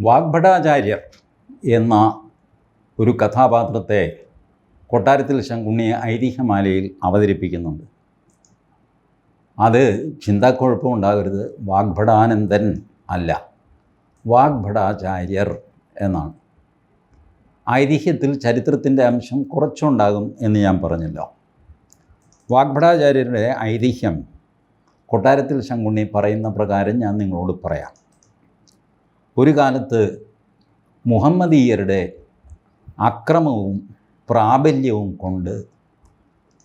വാഗ്ഭടാചാര്യർ എന്ന ഒരു കഥാപാത്രത്തെ കൊട്ടാരത്തിൽ ശങ്കുണ്ണി ഐതിഹ്യമാലയിൽ അവതരിപ്പിക്കുന്നുണ്ട്. അത് ചിന്താക്കുഴപ്പം ഉണ്ടാകരുത്. വാഗ്ഭടാനന്ദൻ അല്ല. വാഗ്ഭടാചാര്യർ എന്നാണ്. ഐതിഹ്യത്തിൽ ചരിത്രത്തിന്റെ അംശം കുറച്ചുണ്ടാകും എന്ന് ഞാൻ പറഞ്ഞല്ലോ. വാഗ്ഭടാചാര്യരുടെ ഐതിഹ്യം കൊട്ടാരത്തിൽ ശങ്കുണ്ണി പറയുന്ന പ്രകാരം ഞാൻ നിങ്ങളോട് പറയാം. ഒരു കാലത്ത് മുഹമ്മദീയരുടെ അക്രമവും പ്രാബല്യവും കൊണ്ട്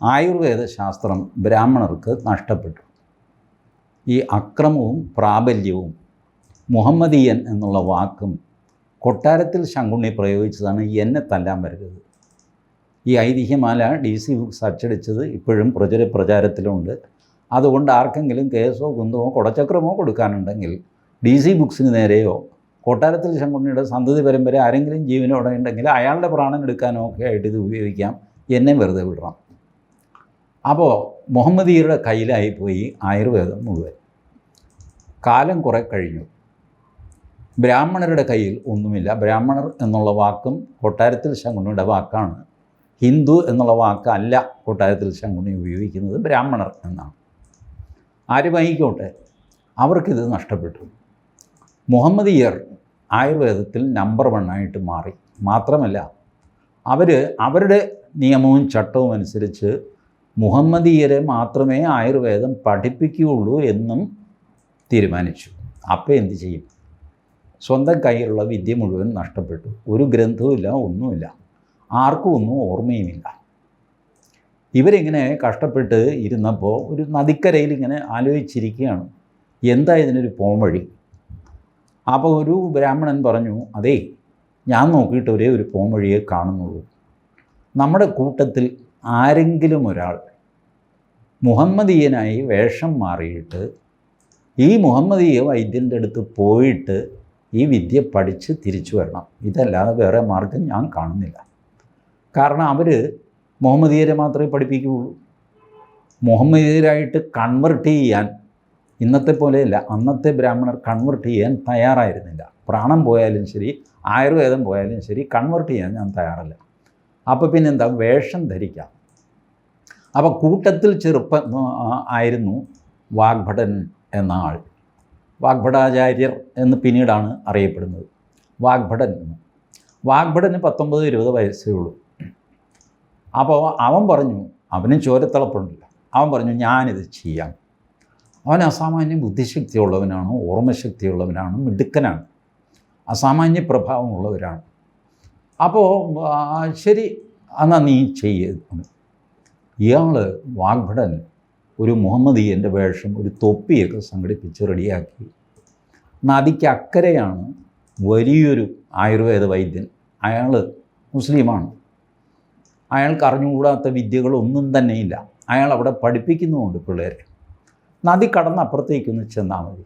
ആയുർവേദ ശാസ്ത്രം ബ്രാഹ്മണർക്ക് നഷ്ടപ്പെട്ടു. ഈ അക്രമവും പ്രാബല്യവും മുഹമ്മദീയൻ എന്നുള്ള വാക്കും കൊട്ടാരത്തിൽ ശങ്കുണ്ണി പ്രയോഗിച്ചതാണ് എന്നെ തല്ലാൻ വരരുത്. ഈ ഐതിഹ്യമാല ഡി സി ബുക്സ് അച്ചടിച്ചത് ഇപ്പോഴും പ്രചര പ്രചാരത്തിലുണ്ട്. അതുകൊണ്ട് ആർക്കെങ്കിലും കേസോ കുന്തമോ കുടച്ചക്രമോ കൊടുക്കാനുണ്ടെങ്കിൽ ഡി സി ബുക്സിന് നേരെയോ കൊട്ടാരത്തിൽ ശങ്കുണ്ണിയുടെ സന്തതി പരമ്പര ആരെങ്കിലും ജീവനോടെ ഉണ്ടെങ്കിൽ അയാളുടെ പ്രാണൻ എടുക്കാനോ ഒക്കെ ആയിട്ട് ഇത് ഉപയോഗിക്കാം. എന്നെ വെറുതെ വിടണം. അപ്പോൾ മുഹമ്മദീയരുടെ കയ്യിലായി പോയി ആയുർവേദം മുഴുവൻ. കാലം കുറേ കഴിഞ്ഞു. ബ്രാഹ്മണരുടെ കയ്യിൽ ഒന്നുമില്ല. ബ്രാഹ്മണർ എന്നുള്ള വാക്കും കൊട്ടാരത്തിൽ ശങ്കുണ്ണിയുടെ വാക്കാണ്. ഹിന്ദു എന്നുള്ള വാക്കല്ല കൊട്ടാരത്തിൽ ശങ്കുണ്ണി ഉപയോഗിക്കുന്നത് ബ്രാഹ്മണർ എന്നാണ്. ആര് വാങ്ങിക്കോട്ടെ അവർക്കിത് നഷ്ടപ്പെട്ടു. മുഹമ്മദീയർ ആയുർവേദത്തിൽ നമ്പർ വണ്ണായിട്ട് മാറി. മാത്രമല്ല അവർ അവരുടെ നിയമവും ചട്ടവും അനുസരിച്ച് മുഹമ്മദീയരെ മാത്രമേ ആയുർവേദം പഠിപ്പിക്കുകയുള്ളൂ എന്നും തീരുമാനിച്ചു. അപ്പോൾ എന്തു ചെയ്യും? സ്വന്തം കയ്യിലുള്ള വിദ്യ മുഴുവൻ നഷ്ടപ്പെട്ടു. ഒരു ഗ്രന്ഥവുമില്ല ഒന്നുമില്ല. ആർക്കും ഒന്നും ഓർമ്മയുമില്ല. ഇവരിങ്ങനെ കഷ്ടപ്പെട്ട് ഇരുന്നപ്പോൾ ഒരു നദിക്കരയിൽ ഇങ്ങനെ ആലോചിച്ചിരിക്കുകയാണ്. എന്താ ഇതിനൊരു പോംവഴി? അപ്പോൾ ഒരു ബ്രാഹ്മണൻ പറഞ്ഞു അതേ ഞാൻ നോക്കിയിട്ട് ഒരേ ഒരു പോംവഴിയെ കാണുന്നുള്ളൂ. നമ്മുടെ കൂട്ടത്തിൽ ആരെങ്കിലും ഒരാൾ മുഹമ്മദീയനായി വേഷം മാറിയിട്ട് ഈ മുഹമ്മദീയ വൈദ്യന്റെ അടുത്ത് പോയിട്ട് ഈ വിദ്യ പഠിച്ച് തിരിച്ചു വരണം. ഇതല്ലാതെ വേറെ മാർഗം ഞാൻ കാണുന്നില്ല. കാരണം അവർ മുഹമ്മദീയരെ മാത്രമേ പഠിപ്പിക്കുകയുള്ളൂ. മുഹമ്മദീയരായിട്ട് കൺവെർട്ട് ചെയ്യാൻ ഇന്നത്തെ പോലെയല്ല. അന്നത്തെ ബ്രാഹ്മണർ കൺവെർട്ട് ചെയ്യാൻ തയ്യാറായിരുന്നില്ല. പ്രാണം പോയാലും ശരി ആയുർവേദം പോയാലും ശരി കൺവെർട്ട് ചെയ്യാൻ ഞാൻ തയ്യാറല്ല. അപ്പോൾ പിന്നെന്താ? വേഷം ധരിക്കാം. അപ്പോൾ കൂട്ടത്തിൽ ചെറുപ്പം ആയിരുന്നു വാഗ്ഭടൻ എന്ന ആൾ. വാഗ്ഭടാചാര്യർ എന്ന് പിന്നീടാണ് അറിയപ്പെടുന്നത്. വാഗ്ഭടൻ എന്ന്. വാഗ്ഭടന് പത്തൊമ്പത് ഇരുപത് വയസ്സേ ഉള്ളൂ. അപ്പോൾ അവൻ പറഞ്ഞു അവന് ചോരത്തിളപ്പുണ്ടല്ലോ. അവൻ പറഞ്ഞു ഞാനിത് ചെയ്യാം. അവൻ അസാമാന്യ ബുദ്ധിശക്തിയുള്ളവനാണ് ഓർമ്മശക്തിയുള്ളവനാണ് മിടുക്കനാണ്. അസാമാന്യ പ്രഭാവമുള്ളവരാണ്. അപ്പോൾ ശരി എന്നാ നീ ചെയ്യുന്നു ഇയാൾ വാഗ്ഭടൻ ഒരു മുഹമ്മദീയന്റെ വേഷം ഒരു തൊപ്പിയൊക്കെ സംഘടിപ്പിച്ച് റെഡിയാക്കി. നദിക്ക് വലിയൊരു ആയുർവേദ വൈദ്യൻ. അയാൾ മുസ്ലിമാണ്. അയാൾക്ക് അറിഞ്ഞുകൂടാത്ത വിദ്യകളൊന്നും തന്നെയില്ല. അയാൾ അവിടെ പഠിപ്പിക്കുന്നുമുണ്ട് പിള്ളേരെ. നദി കടന്ന് അപ്പുറത്തേക്കൊന്ന് ചെന്നാൽ മതി.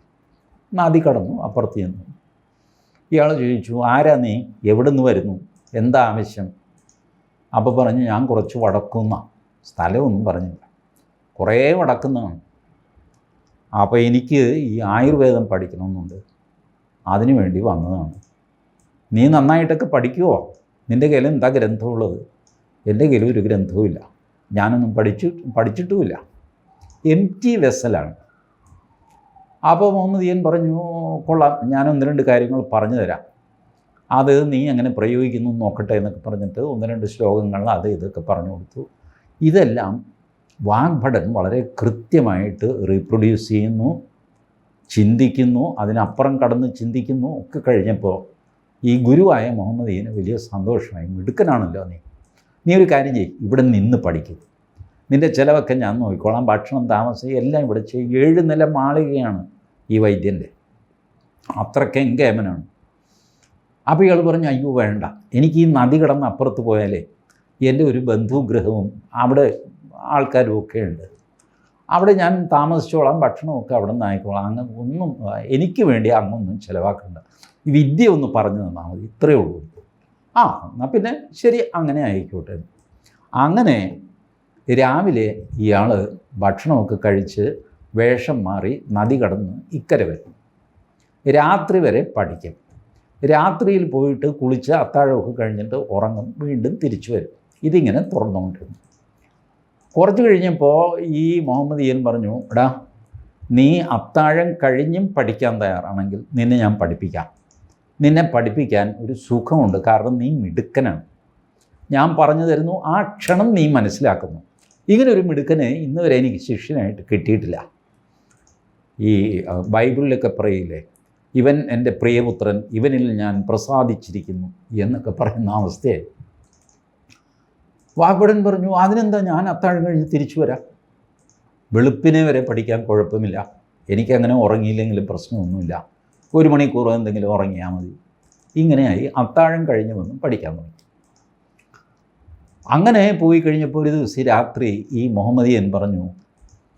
നദി കടന്നു അപ്പുറത്ത് ചെന്നു. ഇയാൾ ചോദിച്ചു ആരാ നീ? എവിടെ നിന്ന് വരുന്നു? എന്താ ആവശ്യം? അപ്പോൾ പറഞ്ഞു ഞാൻ കുറച്ച് വടക്കുന്ന. സ്ഥലമൊന്നും പറഞ്ഞില്ല. കുറേ വടക്കുന്നതാണ് അപ്പോൾ എനിക്ക് ഈ ആയുർവേദം പഠിക്കണമെന്നുണ്ട്. അതിനു വേണ്ടി വന്നതാണ്. നീ നന്നായിട്ടൊക്കെ പഠിക്കുമോ നിന്റെ കയ്യിൽ എന്താ ഗ്രന്ഥമുള്ളത്? എന്റെ കയ്യിൽ ഒരു ഗ്രന്ഥവുമില്ല. ഞാനൊന്നും പഠിച്ചു പഠിച്ചിട്ടുമില്ല. എം ടി വെസലാണ് അപ്പോൾ മുഹമ്മദ് ഇയൻ പറഞ്ഞു കൊള്ളാം. ഞാൻ ഒന്ന് രണ്ട് കാര്യങ്ങൾ പറഞ്ഞു തരാം. അത് നീ അങ്ങനെ പ്രയോഗിക്കുന്നു നോക്കട്ടെ എന്നൊക്കെ പറഞ്ഞിട്ട് ഒന്ന് രണ്ട് ശ്ലോകങ്ങൾ അത് ഇതൊക്കെ പറഞ്ഞു കൊടുത്തു. ഇതെല്ലാം വാഗ്ഭടൻ വളരെ കൃത്യമായിട്ട് റീപ്രൊഡ്യൂസ് ചെയ്യുന്നു ചിന്തിക്കുന്നു അതിനപ്പുറം കടന്ന് ചിന്തിക്കുന്നു ഒക്കെ കഴിഞ്ഞപ്പോൾ ഈ ഗുരുവായ മുഹമ്മദ് ഇയന് വലിയ സന്തോഷമായി. മിടുക്കനാണല്ലോ നീ. നീ ഒരു കാര്യം ചെയ്യും. ഇവിടെ നിന്ന് പഠിക്കും. നിന്റെ ചിലവൊക്കെ ഞാൻ നോക്കിക്കോളാം. ഭക്ഷണം താമസം എല്ലാം ഇവിടെ ചെയ്യും ഏഴ് നില മാളികയാണ് ഈ വൈദ്യന്റെ. അത്രയ്ക്ക് എങ്കേമനാണ് അപ്പോൾ ഇയാൾ പറഞ്ഞു അയ്യോ വേണ്ട. എനിക്ക് ഈ നദി കിടന്ന് അപ്പുറത്ത് പോയാലേ എന്റെ ഒരു ബന്ധുഗ്രഹവും അവിടെ ആൾക്കാരും ഒക്കെ ഉണ്ട്. അവിടെ ഞാൻ താമസിച്ചോളാം ഭക്ഷണമൊക്കെ അവിടെ നിന്ന് ആയിക്കോളാം. അങ്ങ് ഒന്നും എനിക്ക് വേണ്ടി അങ്ങൊന്നും ചിലവാക്കണ്ട. വിദ്യ ഒന്ന് പറഞ്ഞു തന്നാൽ മതി. ഇത്രയേ ഉള്ളൂ. ആ എന്നാൽ പിന്നെ ശരി അങ്ങനെ ആയിക്കോട്ടെ. അങ്ങനെ രാവിലെ ഇയാൾ ഭക്ഷണമൊക്കെ കഴിച്ച് വേഷം മാറി നദി കടന്ന് ഇക്കരെ വരും. രാത്രി വരെ പഠിക്കും. രാത്രിയിൽ പോയിട്ട് കുളിച്ച് അത്താഴമൊക്കെ കഴിഞ്ഞിട്ട് ഉറങ്ങും വീണ്ടും തിരിച്ചു വരും. ഇതിങ്ങനെ തുറന്നുകൊണ്ടിരുന്നു. കുറച്ച് കഴിഞ്ഞപ്പോൾ ഈ മുഹമ്മദ് ഇയൻ പറഞ്ഞു എടാ നീ അത്താഴം കഴിഞ്ഞും പഠിക്കാൻ തയ്യാറാണെങ്കിൽ നിന്നെ ഞാൻ പഠിപ്പിക്കാം. നിന്നെ പഠിപ്പിക്കാൻ ഒരു സുഖമുണ്ട് കാരണം നീ മിടുക്കനാണ്. ഞാൻ പറഞ്ഞു തരുന്നു ആ ക്ഷണം നീ മനസ്സിലാക്കുന്നു. ഇങ്ങനെ ഒരു മിടുക്കനെ ഇന്ന് വരെ എനിക്ക് ശിഷ്യനായിട്ട് കിട്ടിയിട്ടില്ല. ഈ ബൈബിളിലൊക്കെ പറയില്ലേ ഇവൻ എന്റെ പ്രിയപുത്രൻ ഇവനിൽ ഞാൻ പ്രസാദിച്ചിരിക്കുന്നു എന്നൊക്കെ പറയുന്ന അവസ്ഥയായി. വാഗ്ഭടൻ പറഞ്ഞു അതിനെന്താ ഞാൻ അത്താഴം കഴിഞ്ഞ് തിരിച്ചു വരാം? വെളുപ്പിനെ വരെ പഠിക്കാൻ കുഴപ്പമില്ല. എനിക്കങ്ങനെ ഉറങ്ങിയില്ലെങ്കിലും പ്രശ്നമൊന്നുമില്ല. ഒരു മണിക്കൂർ എന്തെങ്കിലും ഉറങ്ങിയാൽ മതി. ഇങ്ങനെയായി അത്താഴം കഴിഞ്ഞ് വന്ന് പഠിക്കാൻ തുടങ്ങി. അങ്ങനെ പോയി കഴിഞ്ഞപ്പോൾ ഒരു ദിവസം രാത്രി ഈ മുഹമ്മദിയൻ പറഞ്ഞു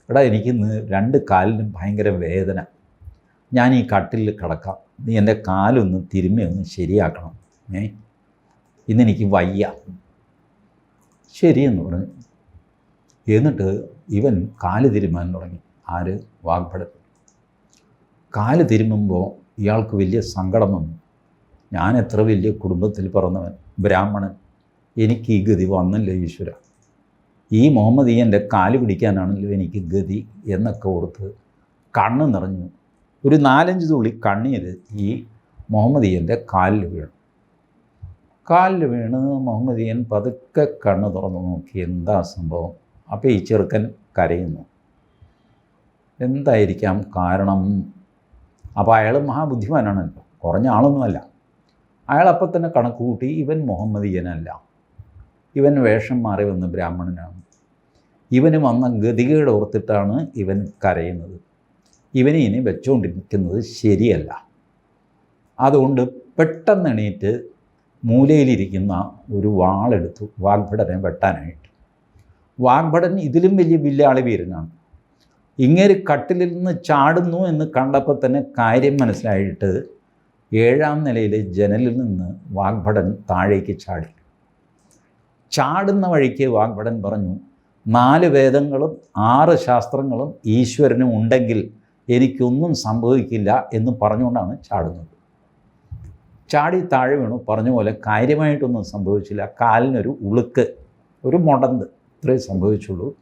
എടാ എനിക്കിന്ന് രണ്ട് കാലിനും ഭയങ്കര വേദന. ഞാൻ ഈ കട്ടിലിൽ കിടക്കാം. നീ എന്റെ കാലൊന്ന് തിരുമ്മി ഒന്ന് ശരിയാക്കണം. ഏ? ഇന്നെനിക്ക് വയ്യ. ശരിയെന്ന് പറഞ്ഞു. എന്നിട്ട് ഇവൻ കാൽ തിരുമാൻ തുടങ്ങി. ആര്? വാഗ്ഭട കാൽ തിരുമുമ്പോൾ ഇയാൾക്ക് വലിയ സങ്കടം വന്നു. ഞാൻ എത്ര വലിയ കുടുംബത്തിൽ പിറന്നവൻ? ബ്രാഹ്മണൻ. എനിക്ക് ഈ ഗതി വന്നല്ലോ ഈശ്വര? ഈ മുഹമ്മദീയന്റെ കാൽ പിടിക്കാനാണല്ലോ എനിക്ക് ഗതി എന്നൊക്കെ ഓർത്ത് കണ്ണ് നിറഞ്ഞു. ഒരു നാലഞ്ച് തുള്ളി കണ്ണീര് ഈ മുഹമ്മദീയന്റെ കാലിൽ വീണു. കാലിൽ വീണ് മുഹമ്മദിയൻ പതുക്കെ കണ്ണ് തുറന്നു നോക്കി എന്താ സംഭവം? അപ്പോൾ ഈ ചെറുക്കൻ കരയുന്നു. എന്തായിരിക്കാം കാരണം? അപ്പോൾ അയാൾ മഹാബുദ്ധിമാനാണല്ലോ കുറഞ്ഞ ആളൊന്നുമല്ല. അയാൾ അപ്പം തന്നെ കണക്കുകൂട്ടി ഇവൻ മുഹമ്മദീയനല്ല ഇവൻ വേഷം മാറി വന്ന ബ്രാഹ്മണനാണ്. ഇവന് വന്ന ഗതികേട് ഓർത്തിട്ടാണ് ഇവൻ കരയുന്നത്. ഇവനെ ഇനി വെച്ചുകൊണ്ടിരിക്കുന്നത് ശരിയല്ല. അതുകൊണ്ട് പെട്ടെന്ന് എണീറ്റ് മൂലയിലിരിക്കുന്ന ഒരു വാളെടുത്തു വാഗ്ഭടനെ വെട്ടാനായിട്ട്. വാഗ്ഭടൻ ഇതിലും വലിയ വില്ലാളി വീരനാണ്. ഇങ്ങനെ കട്ടിലിൽ നിന്ന് ചാടുന്നു എന്ന് കണ്ടപ്പോൾ തന്നെ കാര്യം മനസ്സിലായിട്ട് ഏഴാം നിലയിലെ ജനലിൽ നിന്ന് വാഗ്ഭടൻ താഴേക്ക് ചാടി. ചാടുന്ന വഴിക്ക് വാഗ്ഭടൻ പറഞ്ഞു നാല് വേദങ്ങളും ആറ് ശാസ്ത്രങ്ങളും ഈശ്വരനും ഉണ്ടെങ്കിൽ എനിക്കൊന്നും സംഭവിക്കില്ല എന്ന് പറഞ്ഞുകൊണ്ടാണ് ചാടുന്നത്. ചാടി താഴെ വീണു. പറഞ്ഞ പോലെ കാര്യമായിട്ടൊന്നും സംഭവിച്ചില്ല. കാലിനൊരു ഉളുക്ക് ഒരു മുടന്ത് ഇത്രേ സംഭവിച്ചുള്ളൂ.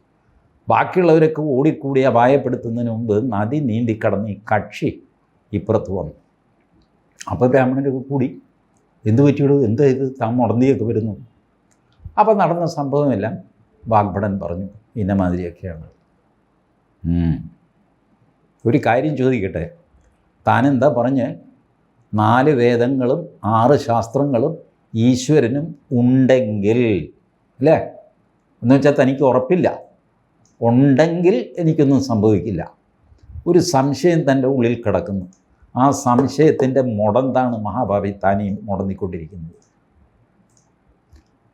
ബാക്കിയുള്ളവരൊക്കെ ഓടിക്കൂടി അപായപ്പെടുത്തുന്നതിന് മുമ്പ് നദി നീണ്ടിക്കടന്ന് ഈ കക്ഷി ഇപ്പുറത്ത് വന്നു. അപ്പോൾ ബ്രാഹ്മണരൊക്കെ കൂടി എന്ത് പറ്റിയുള്ളൂ എന്താ ഇത്? താൻ മുടന്തിയൊക്കെ വരുന്നു. അപ്പോൾ നടന്ന സംഭവമെല്ലാം വാഗ്ഭടൻ പറഞ്ഞു. ഇന്ന മാതിരിയൊക്കെയാണ്. ഒരു കാര്യം ചോദിക്കട്ടെ? താനെന്താ പറഞ്ഞ്? നാല് വേദങ്ങളും ആറ് ശാസ്ത്രങ്ങളും ഈശ്വരനും ഉണ്ടെങ്കിൽ അല്ലേ? എന്ന് വെച്ചാൽ തനിക്ക് ഉറപ്പില്ല. ഉണ്ടെങ്കിൽ എനിക്കൊന്നും സംഭവിക്കില്ല. ഒരു സംശയം തന്റെ ഉള്ളിൽ കിടക്കുന്നു. ആ സംശയത്തിന്റെ മുടന്താണ് മഹാഭാവി താനീ മുടന്നിക്കൊണ്ടിരിക്കുന്നത്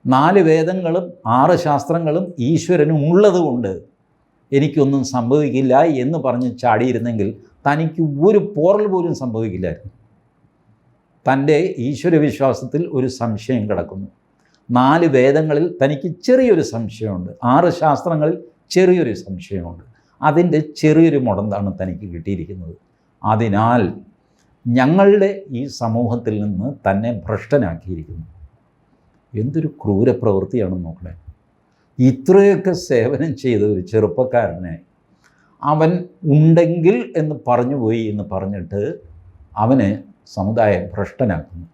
നാല് വേദങ്ങളും ആറ് ശാസ്ത്രങ്ങളും ഈശ്വരനും ഉള്ളതുകൊണ്ട് എനിക്കൊന്നും സംഭവിക്കില്ല എന്ന് പറഞ്ഞ് ചാടിയിരുന്നെങ്കിൽ തനിക്ക് ഒരു പോറൽ പോലും സംഭവിക്കില്ലായിരുന്നു. തന്റെ ഈശ്വരവിശ്വാസത്തിൽ ഒരു സംശയം കിടക്കുന്നു. നാല് വേദങ്ങളിൽ തനിക്ക് ചെറിയൊരു സംശയമുണ്ട്. ആറ് ശാസ്ത്രങ്ങളിൽ ചെറിയൊരു സംശയമുണ്ട്. അതിന്റെ ചെറിയൊരു മുടന്താണ് തനിക്ക് കിട്ടിയിരിക്കുന്നത്. അതിനാൽ ഞങ്ങളുടെ ഈ സമൂഹത്തിൽ നിന്ന് തന്നെ ഭ്രഷ്ടനാക്കിയിരിക്കുന്നു. എന്തൊരു ക്രൂരപ്രവൃത്തിയാണെന്ന് നോക്കണേ. ഇത്രയൊക്കെ സേവനം ചെയ്ത ഒരു ചെറുപ്പക്കാരനെ അവൻ ഉണ്ടെങ്കിൽ എന്ന് പറഞ്ഞു പോയി എന്ന് പറഞ്ഞിട്ട് അവനെ സമുദായം ഭ്രഷ്ടനാക്കുന്നു.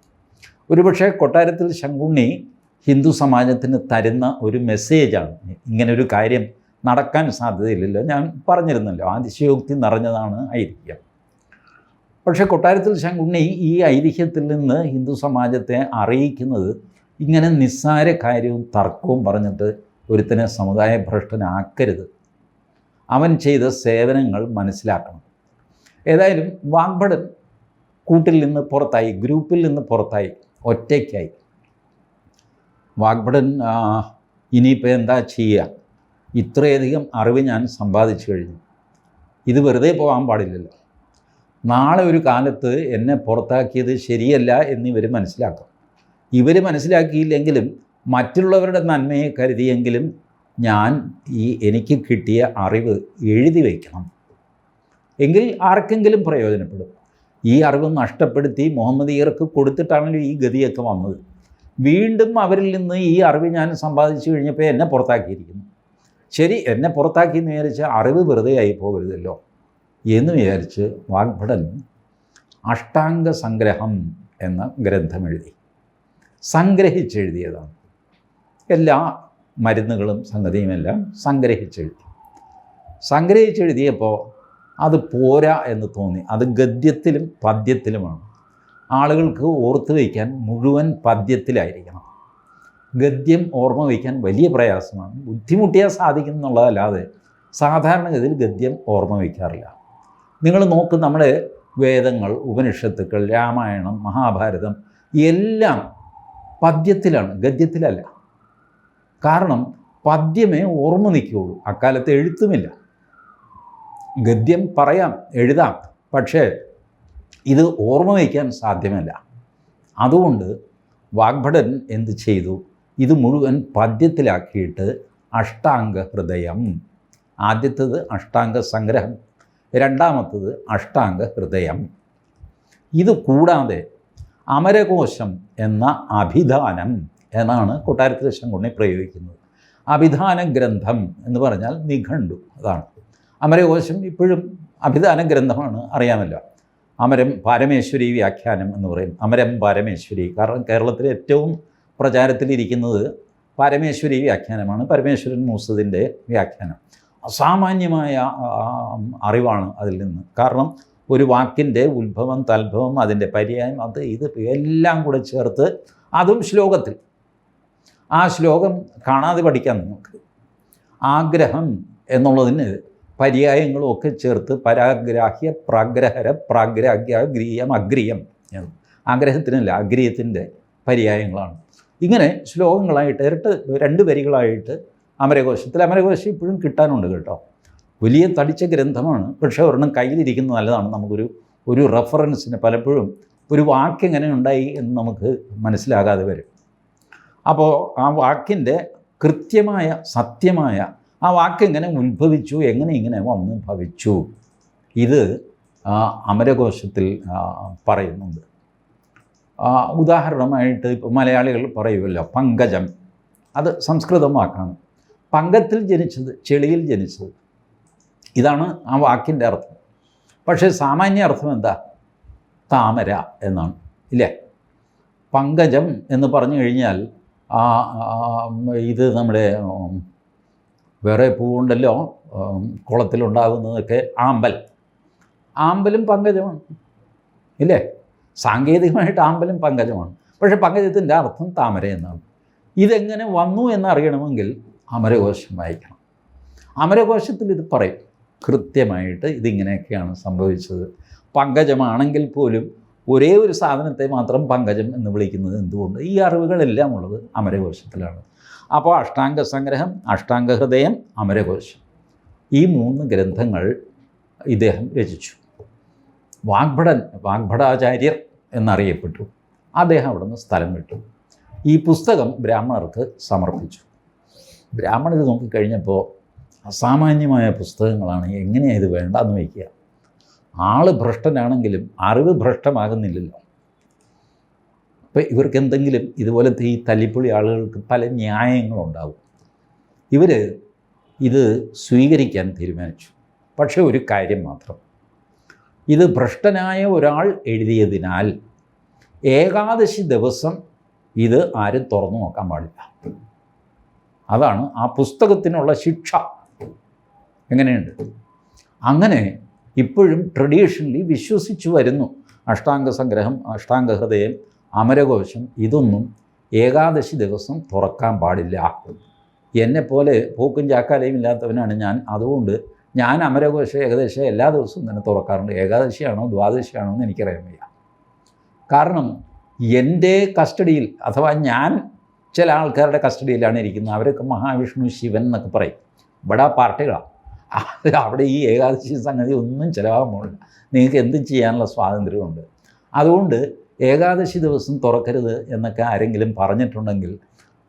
ഒരുപക്ഷെ കൊട്ടാരത്തിൽ ശങ്കുണ്ണി ഹിന്ദു സമാജത്തിന് തരുന്ന ഒരു മെസ്സേജാണ്. ഒരു കാര്യം നടക്കാൻ സാധ്യതയില്ലല്ലോ. ഞാൻ പറഞ്ഞിരുന്നല്ലോ അതിശയോക്തി നിറഞ്ഞതാണ് ഐതിഹ്യം. പക്ഷേ കൊട്ടാരത്തിൽ ശങ്കുണ്ണി ഈ ഐതിഹ്യത്തിൽ നിന്ന് ഹിന്ദു സമാജത്തെ അറിയിക്കുന്നത് ഇങ്ങനെ നിസ്സാര കാര്യവും തർക്കവും പറഞ്ഞിട്ട് ഒരുത്തനെ സമുദായ ഭ്രഷ്ടനാക്കരുത് അവൻ ചെയ്ത സേവനങ്ങൾ മനസ്സിലാക്കണം. ഏതായാലും വാഗ്ഭടൻ കൂട്ടിൽ നിന്ന് പുറത്തായി ഗ്രൂപ്പിൽ നിന്ന് പുറത്തായി ഒറ്റയ്ക്കായി. വാഗ്ഭടൻ ഇനിയിപ്പോൾ എന്താ ചെയ്യുക ഇത്രയധികം അറിവ് ഞാൻ സമ്പാദിച്ചു കഴിഞ്ഞു. ഇത് വെറുതെ പോകാൻ പാടില്ലല്ലോ. നാളെ ഒരു കാലത്ത് എന്നെ പുറത്താക്കിയത് ശരിയല്ല എന്നിവർ മനസ്സിലാക്കും. ഇവർ മനസ്സിലാക്കിയില്ലെങ്കിലും മറ്റുള്ളവരുടെ നന്മയെ കരുതിയെങ്കിലും ഞാൻ ഈ എനിക്ക് കിട്ടിയ അറിവ് എഴുതി വയ്ക്കണം. എങ്കിൽ ആർക്കെങ്കിലും പ്രയോജനപ്പെടും. ഈ അറിവ് നഷ്ടപ്പെടുത്തി മുഹമ്മദീയർക്ക് കൊടുത്തിട്ടാണല്ലോ ഈ ഗതിയൊക്കെ വന്നത്. വീണ്ടും അവരിൽ നിന്ന് ഈ അറിവ് ഞാൻ സമ്പാദിച്ചു കഴിഞ്ഞപ്പോൾ എന്നെ പുറത്താക്കിയിരിക്കുന്നു. ശരി എന്നെ പുറത്താക്കി എന്ന് വിചാരിച്ച് അറിവ് വെറുതെ ആയി പോകരുതല്ലോ എന്ന് വിചാരിച്ച് വാഗ്ഭടൻ അഷ്ടാംഗ സംഗ്രഹം എന്ന ഗ്രന്ഥം എഴുതി. സംഗ്രഹിച്ചെഴുതിയതാണ്. എല്ലാ മരുന്നുകളും സംഗതിയുമെല്ലാം സംഗ്രഹിച്ചെഴുതി. സംഗ്രഹിച്ചെഴുതിയപ്പോൾ അത് പോരാ എന്ന് തോന്നി. അത് ഗദ്യത്തിലും പദ്യത്തിലുമാണ്. ആളുകൾക്ക് ഓർത്ത് വയ്ക്കാൻ മുഴുവൻ പദ്യത്തിലായിരിക്കണം. ഗദ്യം ഓർമ്മ വയ്ക്കാൻ വലിയ പ്രയാസമാണ്. ബുദ്ധിമുട്ടിയാൽ സാധിക്കും എന്നുള്ളതല്ലാതെ സാധാരണഗതിയിൽ ഗദ്യം ഓർമ്മ വയ്ക്കാറില്ല. നിങ്ങൾ നോക്ക് നമ്മുടെ വേദങ്ങൾ ഉപനിഷത്തുക്കൾ രാമായണം മഹാഭാരതം എല്ലാം പദ്യത്തിലാണ് ഗദ്യത്തിലല്ല. കാരണം പദ്യമേ ഓർമ്മ നിൽക്കുകയുള്ളൂ. അക്കാലത്ത് എഴുത്തുമില്ല. ഗദ്യം പറയാം എഴുതാം. പക്ഷേ ഇത് ഓർമ്മ വയ്ക്കാൻ സാധ്യമല്ല. അതുകൊണ്ട് വാഗ്ഭടൻ എന്ത് ചെയ്തു? ഇത് മുഴുവൻ പദ്യത്തിലാക്കിയിട്ട് അഷ്ടാംഗ ഹൃദയം. ആദ്യത്തേത് അഷ്ടാംഗ സംഗ്രഹം രണ്ടാമത്തത് അഷ്ടാംഗ ഹൃദയം. ഇത് കൂടാതെ അമരകോശം എന്ന അഭിധാനം എന്നാണ് കൊട്ടാരത്തിൽ ശങ്കുണ്ണി പ്രയോഗിക്കുന്നത്. അഭിധാന ഗ്രന്ഥം എന്ന് പറഞ്ഞാൽ നിഘണ്ടു അതാണ്. അമരകോശം ഇപ്പോഴും അഭിധാന ഗ്രന്ഥമാണ് അറിയാമല്ലോ. അമരം പാരമേശ്വരി വ്യാഖ്യാനം എന്ന് പറയും. അമരം പാരമേശ്വരി. കാരണം കേരളത്തിൽ ഏറ്റവും പ്രചാരത്തിലിരിക്കുന്നത് പരമേശ്വരി വ്യാഖ്യാനമാണ്. പരമേശ്വരൻ മൂസതിന്റെ വ്യാഖ്യാനം. അസാമാന്യമായ അറിവാണ് അതിൽ നിന്ന്. കാരണം ഒരു വാക്കിന്റെ ഉത്ഭവം തൽഭവം അതിന്റെ പര്യായം അത് ഇത് എല്ലാം കൂടെ ചേർത്ത് അതും ശ്ലോകത്തിൽ. ആ ശ്ലോകം കാണാതെ പഠിക്കാം നിങ്ങൾക്ക്. ആഗ്രഹം എന്നുള്ളതിന് പര്യായങ്ങളും ഒക്കെ ചേർത്ത് പരാഗ്രാഹ്യ പ്രാഗ്രഹര പ്രാഗ്രാഹ്യ ഗ്രീയം അഗ്രീയം ആഗ്രഹത്തിനല്ല അഗ്രീയത്തിന്റെ പര്യായങ്ങളാണ്. ഇങ്ങനെ ശ്ലോകങ്ങളായിട്ട് ഇരട്ട് രണ്ട് വരികളായിട്ട് അമരകോശത്തിൽ അമരകോശം ഇപ്പോഴും കിട്ടാനുണ്ട് കേട്ടോ. വലിയ തടിച്ച ഗ്രന്ഥമാണ്. പക്ഷേ ഒരെണ്ണം കയ്യിലിരിക്കുന്നത് നല്ലതാണ്. നമുക്കൊരു ഒരു റെഫറൻസിന് പലപ്പോഴും ഒരു വാക്ക് എങ്ങനെ ഉണ്ടായി എന്ന് നമുക്ക് മനസ്സിലാകാതെ വരും. അപ്പോൾ ആ വാക്കിന്റെ കൃത്യമായ സത്യമായ ആ വാക്ക് എങ്ങനെ ഉത്ഭവിച്ചു എങ്ങനെ ഇങ്ങനെ വന്നു ഭവിച്ചു ഇത് അമരകോശത്തിൽ പറയുന്നുണ്ട്. ഉദാഹരണമായിട്ട് ഇപ്പോൾ മലയാളികൾ പറയുമല്ലോ പങ്കജം. അത് സംസ്കൃതം വാക്കാണ്. പങ്കത്തിൽ ജനിച്ചത് ചെളിയിൽ ജനിച്ചത്. ഇതാണ് ആ വാക്കിന്റെ അർത്ഥം. പക്ഷേ സാമാന്യ അർത്ഥം എന്താ? താമര എന്നാണ് ഇല്ലേ? പങ്കജം എന്ന് പറഞ്ഞു കഴിഞ്ഞാൽ ആ ഇത് നമ്മുടെ വേറെ പൂവുണ്ടല്ലോ കുളത്തിലുണ്ടാകുന്നതൊക്കെ ആമ്പൽ. ആമ്പലും പങ്കജമാണ് ഇല്ലേ? സാങ്കേതികമായിട്ട് ആമ്പലും പങ്കജമാണ്. പക്ഷേ പങ്കജത്തിന്റെ അർത്ഥം താമര എന്നാണ്. ഇതെങ്ങനെ വന്നു എന്നറിയണമെങ്കിൽ അമരകോശം വായിക്കണം. അമരകോശത്തിൽ ഇത് പറയും കൃത്യമായിട്ട് ഇതിങ്ങനെയൊക്കെയാണ് സംഭവിച്ചത്. പങ്കജമാണെങ്കിൽ പോലും ഒരേ ഒരു സാധനത്തെ മാത്രം പങ്കജം എന്ന് വിളിക്കുന്നത് എന്തുകൊണ്ട്? ഈ അറിവുകളെല്ലാം ഉള്ളത് അമരകോശത്തിലാണ്. അപ്പോൾ അഷ്ടാംഗ സംഗ്രഹം അഷ്ടാംഗ ഹൃദയം അമരകോശം. ഈ മൂന്ന് ഗ്രന്ഥങ്ങൾ ഇദ്ദേഹം രചിച്ചു. വാഗ്ഭടൻ വാഗ്ഭടാചാര്യർ എന്നറിയപ്പെട്ടു. അദ്ദേഹം അവിടുന്ന് സ്ഥലം വിട്ടു. ഈ പുസ്തകം ബ്രാഹ്മണർക്ക് സമർപ്പിച്ചു. ബ്രാഹ്മണർ നോക്കിക്കഴിഞ്ഞപ്പോൾ അസാമാന്യമായ പുസ്തകങ്ങളാണ് എങ്ങനെയാണ് ഇത് വേണ്ടെന്ന് വയ്ക്കുക. ആൾ ഭ്രഷ്ടനാണെങ്കിലും അറിവ് ഭ്രഷ്ടമാകുന്നില്ലല്ലോ. അപ്പോൾ ഇവർക്ക് എന്തെങ്കിലും ഇതുപോലത്തെ ഈ തല്ലിപ്പൊളി ആളുകൾക്ക് പല ന്യായങ്ങളുണ്ടാവും. ഇവർ ഇത് സ്വീകരിക്കാൻ തീരുമാനിച്ചു. പക്ഷേ ഒരു കാര്യം മാത്രം. ഇത് ഭ്രഷ്ടനായ ഒരാൾ എഴുതിയതിനാൽ ഏകാദശി ദിവസം ഇത് ആരും തുറന്നു നോക്കാൻ പാടില്ല. അതാണ് ആ പുസ്തകത്തിനുള്ള ശിക്ഷ. എങ്ങനെയുണ്ട്? അങ്ങനെ ഇപ്പോഴും ട്രഡീഷണലി വിശ്വസിച്ചു വരുന്നു. അഷ്ടാംഗ സംഗ്രഹം അഷ്ടാംഗ ഹൃദയം അമരകോശം ഇതൊന്നും ഏകാദശി ദിവസം തുറക്കാൻ പാടില്ല. എന്നെപ്പോലെ പൂക്കും ചാക്കാലയും ഇല്ലാത്തവനാണ് ഞാൻ. അതുകൊണ്ട് ഞാൻ അമരകോശം ഏകദേശം എല്ലാ ദിവസവും തന്നെ തുറക്കാറുണ്ട്. ഏകാദശിയാണോ ദ്വാദശിയാണോ എന്ന് എനിക്കറിയാൻ വയ്യ. കാരണം എന്റെ കസ്റ്റഡിയിൽ അഥവാ ഞാൻ ചില ആൾക്കാരുടെ കസ്റ്റഡിയിലാണ് ഇരിക്കുന്നത്. അവരൊക്കെ മഹാവിഷ്ണു ശിവൻ എന്നൊക്കെ പറയും. ഇവിടെ പാർട്ടികളാണ് അവിടെ ഈ ഏകാദശി സംഗതി ഒന്നും ചിലവാകാൻ പോകില്ല നിങ്ങൾക്ക് എന്തും ചെയ്യാനുള്ള സ്വാതന്ത്ര്യമുണ്ട്. അതുകൊണ്ട് ഏകാദശി ദിവസം തുറക്കരുത് എന്നൊക്കെ ആരെങ്കിലും പറഞ്ഞിട്ടുണ്ടെങ്കിൽ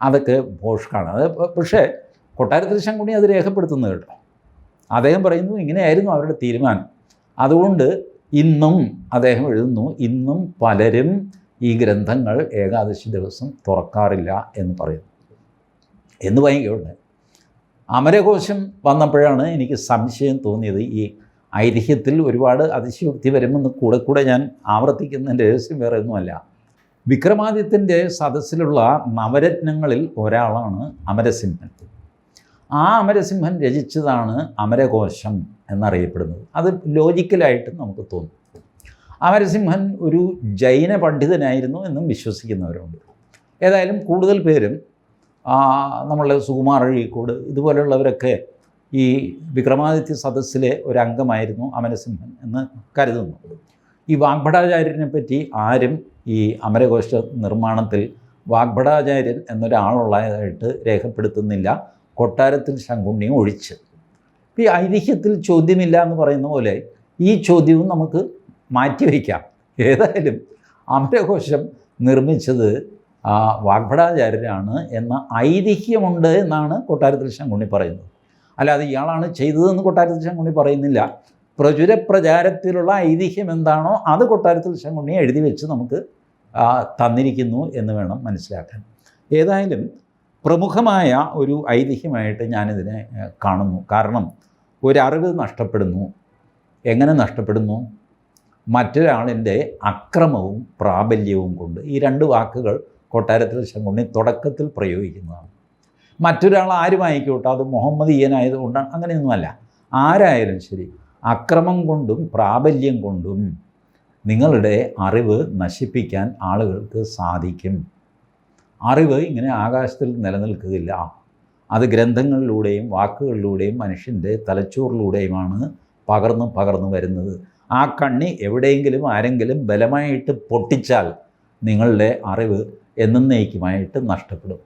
അതൊക്കെ ഭോഷ്കാണ്. അത് പക്ഷേ കൊട്ടാരത്തിൽ ശങ്കുണി അത് രേഖപ്പെടുത്തുന്നത് കേട്ടോ. അദ്ദേഹം പറയുന്നു ഇങ്ങനെയായിരുന്നു അവരുടെ തീരുമാനം. അതുകൊണ്ട് ഇന്നും അദ്ദേഹം എഴുതുന്നു ഇന്നും പലരും ഈ ഗ്രന്ഥങ്ങൾ ഏകാദശി ദിവസം തുറക്കാറില്ല എന്ന് പറയുന്നു. എന്ന് ഭയങ്കരമുണ്ട്. അമരകോശം വന്നപ്പോഴാണ് എനിക്ക് സംശയം തോന്നിയത്. ഈ ഐതിഹ്യത്തിൽ ഒരുപാട് അതിശയോക്തി വരുമെന്ന് കൂടെ കൂടെ ഞാൻ ആവർത്തിക്കുന്നതിന്റെ രഹസ്യം വേറെ ഒന്നുമല്ല. വിക്രമാദിത്യന്റെ സദസ്സിലുള്ള നവരത്നങ്ങളിൽ ഒരാളാണ് അമരസിംഹൻ. ആ അമരസിംഹൻ രചിച്ചതാണ് അമരകോശം എന്നറിയപ്പെടുന്നത്. അത് ലോജിക്കലായിട്ട് നമുക്ക് തോന്നും. അമരസിംഹൻ ഒരു ജൈന പണ്ഡിതനായിരുന്നു എന്നും വിശ്വസിക്കുന്നവരുണ്ട്. ഏതായാലും കൂടുതൽ പേരും നമ്മളുടെ സുകുമാർ അഴീക്കോട് ഇതുപോലെയുള്ളവരൊക്കെ ഈ വിക്രമാദിത്യ സദസ്സിലെ ഒരു അംഗമായിരുന്നു അമരസിംഹൻ എന്ന് കരുതുന്നു. ഈ വാഗ്ഭടാചാര്യനെ പറ്റി ആരും ഈ അമരകോശ നിർമ്മാണത്തിൽ വാഗ്ഭടാചാര്യൻ എന്നൊരാളുള്ളതായിട്ട് രേഖപ്പെടുത്തുന്നില്ല. കൊട്ടാരത്തിൽ ശങ്കുണ്ണിയും ഒഴിച്ച്. ഈ ഐതിഹ്യത്തിൽ ചോദ്യമില്ല എന്ന് പറയുന്ന പോലെ ഈ ചോദ്യവും നമുക്ക് മാറ്റിവെക്കാം. ഏതായാലും അമരകോശം നിർമ്മിച്ചത് വാഗ്ഭടാചാര്യരാണ് എന്ന ഐതിഹ്യമുണ്ട് എന്നാണ് കൊട്ടാരത്തിൽ ശങ്കുണ്ണി പറയുന്നത്. അല്ലാതെ ഇയാളാണ് ചെയ്തതെന്ന് കൊട്ടാരത്തിൽ ശങ്കുണ്ണി പറയുന്നില്ല. പ്രചുര പ്രചാരത്തിലുള്ള ഐതിഹ്യം എന്താണോ അത് കൊട്ടാരത്തിൽ ശങ്കുണ്ണി എഴുതി വെച്ച് നമുക്ക് തന്നിരിക്കുന്നു എന്ന് വേണം മനസ്സിലാക്കാൻ. ഏതായാലും പ്രമുഖമായ ഒരു ഐതിഹ്യമായിട്ട് ഞാനിതിനെ കാണുന്നു. കാരണം ഒരറിവ് നഷ്ടപ്പെടുന്നു. എങ്ങനെ നഷ്ടപ്പെടുന്നു? മറ്റൊരാളിന്റെ അക്രമവും പ്രാബല്യവും കൊണ്ട് ഈ രണ്ട് വാക്കുകൾ കൊട്ടാരത്തിൽ ശങ്കുണ്ണി തുടക്കത്തിൽ പ്രയോഗിക്കുന്നതാണ്. മറ്റൊരാൾ ആരുമായിക്കോട്ടെ അത് മുഹമ്മദീയനായതുകൊണ്ടാണ് അങ്ങനെയൊന്നുമല്ല. ആരായാലും ശരി അക്രമം കൊണ്ടും പ്രാബല്യം കൊണ്ടും നിങ്ങളുടെ അറിവ് നശിപ്പിക്കാൻ ആളുകൾക്ക് സാധിക്കും. അറിവ് ഇങ്ങനെ ആകാശത്തിൽ നിലനിൽക്കുകയില്ല. അത് ഗ്രന്ഥങ്ങളിലൂടെയും വാക്കുകളിലൂടെയും മനുഷ്യന്റെ തലച്ചോറിലൂടെയുമാണ് പകർന്ന് പകർന്നു വരുന്നത്. ആ കണ്ണി എവിടെയെങ്കിലും ആരെങ്കിലും ബലമായിട്ട് പൊട്ടിച്ചാൽ നിങ്ങളുടെ അറിവ് എന്നേക്കുമായിട്ട് നഷ്ടപ്പെടും.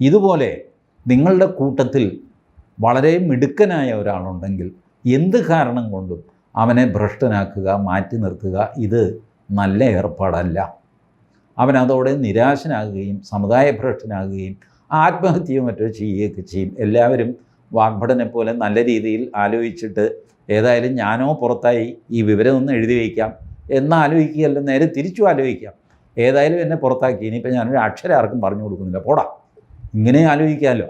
ഇതുപോലെ നിങ്ങളുടെ കൂട്ടത്തിൽ വളരെ മിടുക്കനായ ഒരാളുണ്ടെങ്കിൽ എന്ത് കാരണം കൊണ്ടും അവനെ ഭ്രഷ്ടനാക്കുക മാറ്റി നിർത്തുക ഇത് നല്ല ഏർപ്പാടല്ല. അവനതോടെ നിരാശനാകുകയും സമുദായ ഭ്രഷ്ടനാകുകയും ആത്മഹത്യയോ മറ്റോ ചെയ്യുകയൊക്കെ ചെയ്യും. എല്ലാവരും വാഗ്ഭടനെ പോലെ നല്ല രീതിയിൽ ആലോചിച്ചിട്ട് ഏതായാലും ഞാനോ പുറത്തായി ഈ വിവരം ഒന്ന് എഴുതി വയ്ക്കാം. എന്നാലോചിക്കുകയല്ല നേരെ തിരിച്ചു ആലോചിക്കാം. ഏതായാലും എന്നെ പുറത്താക്കി. ഇനിയിപ്പോൾ ഞാനൊരു അക്ഷരം ആർക്കും പറഞ്ഞു കൊടുക്കുന്നില്ല. പോടാ. ഇങ്ങനെ ആലോചിക്കാമല്ലോ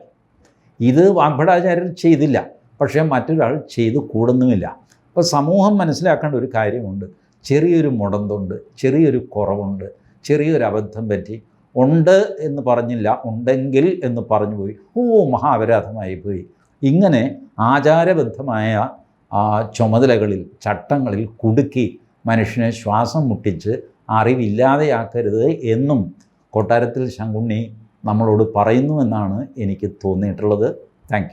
ഇത് വാഗ്ഭടാചാര്യർ ചെയ്തില്ല. പക്ഷേ മറ്റൊരാൾ ചെയ്ത് കൂടുന്നുമില്ല. അപ്പോൾ സമൂഹം മനസ്സിലാക്കേണ്ട ഒരു കാര്യമുണ്ട്. ചെറിയൊരു മുടന്തുണ്ട് ചെറിയൊരു കുറവുണ്ട് ചെറിയൊരു അബദ്ധം പറ്റി. ഉണ്ട് എന്ന് പറഞ്ഞില്ല. ഉണ്ടെങ്കിൽ എന്ന് പറഞ്ഞു പോയി. ഓ മഹാപരാധമായി പോയി. ഇങ്ങനെ ആചാരബദ്ധമായ ചുമതലകളിൽ ചട്ടങ്ങളിൽ കുടുക്കി മനുഷ്യനെ ശ്വാസം മുട്ടിച്ച് അറിവില്ലാതെയാക്കരുത് എന്നും കൊട്ടാരത്തിൽ ശങ്കുണ്ണി നമ്മളോട് പറയുന്നുവെന്നാണ് എനിക്ക് തോന്നിയിട്ടുള്ളത്. താങ്ക്